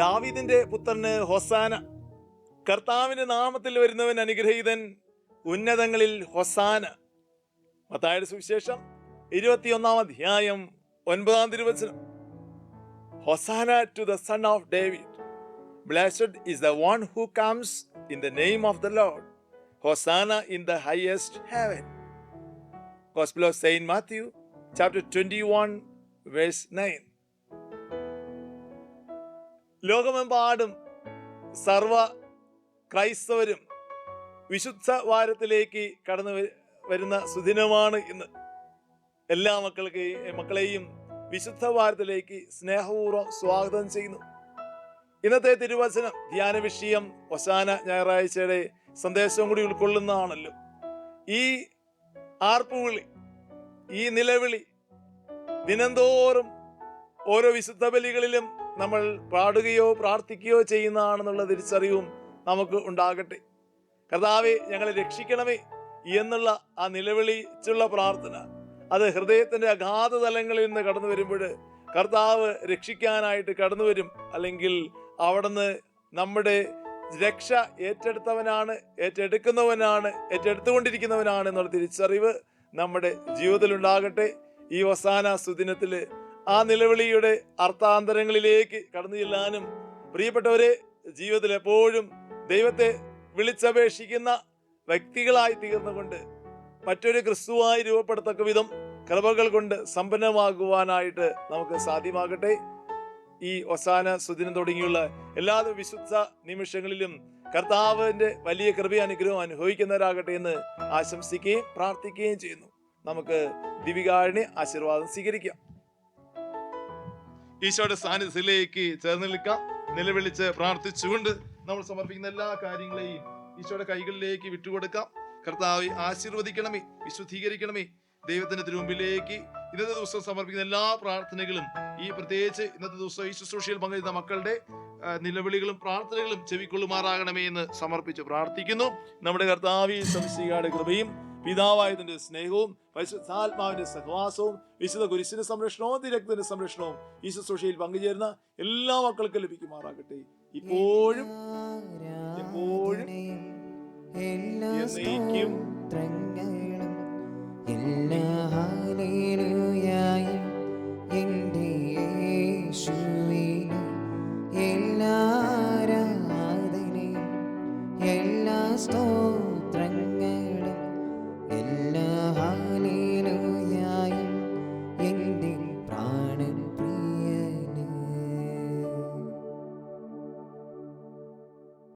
ദാവീദിന്റെ പുത്രന് ഹൊസാന കർത്താവിന്റെ നാമത്തിൽ വരുന്നവൻ അനുഗ്രഹീതൻ ഉന്നതങ്ങളിൽ ഹൊസാന. മത്തായുടെ സുവിശേഷം ഇരുപത്തിയൊന്നാം അധ്യായം ഒൻപതാം തിരുവചനം. Hosanna to the son of David. Blessed is the one who comes in the name of the Lord. Hosanna in the highest heaven. Gospel of Saint Matthew, chapter 21, verse 9. ലോകമെമ്പാടും സർവ ക്രൈസ്തവരും വിശുദ്ധ വാരത്തിലേക്ക് കടന്നു വരുന്ന സുദിനമാണ് ഇന്ന്. എല്ലാ മക്കൾക്കെയും മക്കളെയും വിശുദ്ധ വാരത്തിലേക്ക് സ്നേഹപൂർവം സ്വാഗതം ചെയ്യുന്നു. ഇന്നത്തെ തിരുവചനം ധ്യാന വിഷയം ഒസാന ഞായറാഴ്ചയുടെ സന്ദേശവും കൂടി ഉൾക്കൊള്ളുന്നതാണല്ലോ. ഈ ആർപ്പുവിളി ഈ നിലവിളി ദിനംതോറും ഓരോ വിശുദ്ധ ബലികളിലും നമ്മൾ പാടുകയോ പ്രാർത്ഥിക്കുകയോ ചെയ്യുന്നതാണെന്നുള്ള തിരിച്ചറിവും നമുക്ക് ഉണ്ടാകട്ടെ. കർത്താവെ ഞങ്ങളെ രക്ഷിക്കണമേ എന്നുള്ള ആ നിലവിളിച്ചുള്ള പ്രാർത്ഥന. അത് ഹൃദയത്തിന്റെ അഗാധ തലങ്ങളിൽ നിന്ന് കടന്നു വരുമ്പോൾ കർത്താവ് രക്ഷിക്കാനായിട്ട് കടന്നു വരും. അല്ലെങ്കിൽ അവിടുന്ന് നമ്മുടെ രക്ഷ ഏറ്റെടുത്തവനാണ് ഏറ്റെടുക്കുന്നവനാണ് ഏറ്റെടുത്തുകൊണ്ടിരിക്കുന്നവനാണ് എന്നുള്ള തിരിച്ചറിവ് നമ്മുടെ ജീവിതത്തിലുണ്ടാകട്ടെ. ഈ അവസാന സുദിനത്തിൽ ആ നിലവിളിയുടെ അർത്ഥാന്തരങ്ങളിലേക്ക് കടന്നു ചെല്ലാനും പ്രിയപ്പെട്ടവരെ ജീവിതത്തിൽ എപ്പോഴും ദൈവത്തെ വിളിച്ചപേക്ഷിക്കുന്ന വ്യക്തികളായി തീർന്നുകൊണ്ട് മറ്റൊരു ക്രിസ്തുവായി രൂപപ്പെടത്തക്ക വിധം കൃപകൾ കൊണ്ട് സമ്പന്നമാകുവാനായിട്ട് നമുക്ക് സാധ്യമാകട്ടെ. ഈ ഒസാന സുദിനം തുടങ്ങിയുള്ള എല്ലാ വിശുദ്ധ നിമിഷങ്ങളിലും കർത്താവിന്റെ വലിയ കൃപ അനുഗ്രഹം അനുഭവിക്കുന്നവരാകട്ടെ എന്ന് ആശംസിക്കുകയും പ്രാർത്ഥിക്കുകയും ചെയ്യുന്നു. നമുക്ക് ദിവികാരനെ ആശീർവാദം സ്വീകരിക്കാം. ഈശോയുടെ സാന്നിധ്യത്തിലേക്ക് ചേർന്ന് നിൽക്കാം. നിലവിളിച്ച് പ്രാർത്ഥിച്ചുകൊണ്ട് നമ്മൾ സമർപ്പിക്കുന്ന എല്ലാ കാര്യങ്ങളെയും ഈശോയുടെ കൈകളിലേക്ക് വിട്ടുകൊടുക്കാം. കർത്താവ് ആശീർവദിക്കണമേ വിശുദ്ധീകരിക്കണമേ. ദൈവത്തിന്റെ തിരുമുമ്പിലേക്ക് ഇന്നത്തെ ദിവസം സമർപ്പിക്കുന്ന എല്ലാ പ്രാർത്ഥനകളും ഈ പ്രത്യേകിച്ച് ഇന്നത്തെ ദിവസം ഈ ശുശ്രൂഷയിൽ പങ്കെടുത്ത മക്കളുടെ നിലവിളികളും പ്രാർത്ഥനകളും ചെവിക്കൊള്ളുമാറാകണമേ എന്ന് സമർപ്പിച്ച് പ്രാർത്ഥിക്കുന്നു. നമ്മുടെ കർത്താവി സംശികാട് കൃപയും പിതാവായതിന്റെ സ്നേഹവും പരിശുദ്ധാത്മാവിന്റെ സഹവാസവും വിശുദ്ധ കുരിശിന്റെ സംരക്ഷണവും തിരക്തിന്റെ സംരക്ഷണവും ഈ ശുശ്രൂഷയിൽ പങ്കുചേരുന്ന എല്ലാ മക്കൾക്കും ലഭിക്കുമാറാകട്ടെ. ഇപ്പോഴും എപ്പോഴും എല്ലാ ആരാധനയും എല്ലാ സ്തോ